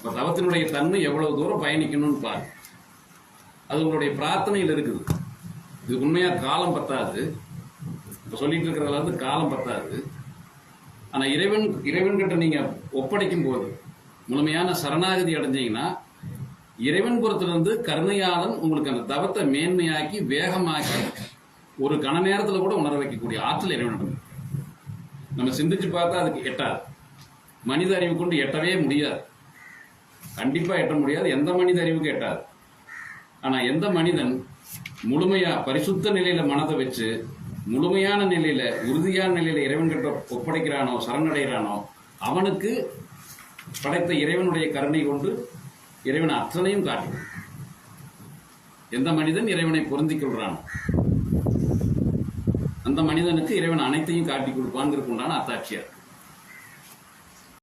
இப்போ தவத்தினுடைய தன்மை எவ்வளவு தூரம் பயணிக்கணும்னு பாரு. அது உங்களுடைய பிரார்த்தனையில் இருக்குது. இது உண்மையாக காலம் பத்தாது. இப்போ சொல்லிட்டு இருக்கிறதுல வந்து காலம் பத்தாது. ஆனால் இறைவன் இறைவன்கிட்ட நீங்கள் ஒப்படைக்கும் போது முழுமையான சரணாகதி அடைஞ்சீங்கன்னா இறைவன் புறத்திலிருந்து கருணையாளன் உங்களுக்கு அந்த தவத்தை மேன்மையாக்கி வேகமாக்கி ஒரு கன நேரத்தில் கூட உணர வைக்கக்கூடிய ஆற்றல் இறைவனிடம் நம்ம சிந்திச்சு பார்த்தா அதுக்கு எட்டாது. மனித அறிவு கொண்டு எட்டவே முடியாது. கண்டிப்பா எட்ட முடியாது. எந்த மனித அறிவுக்கு எட்டாது ஆனா எந்த மனிதன் முழுமையா பரிசுத்த நிலையில மனதை வச்சு முழுமையான நிலையில உறுதியான நிலையில இறைவன் கிட்ட ஒப்படைக்கிறானோ சரணடைகிறானோ அவனுக்கு படைத்த இறைவனுடைய கருணை கொண்டு இறைவன் அத்தனையும் காட்டும் எந்த மனிதன் இறைவனை பொருந்திக் கொள்கிறானோ அந்த மனிதனுக்கு இறைவன் அனைத்தையும் காட்டி கொடுப்பாங்கிறதுக்கு உண்டான அத்தாட்சியா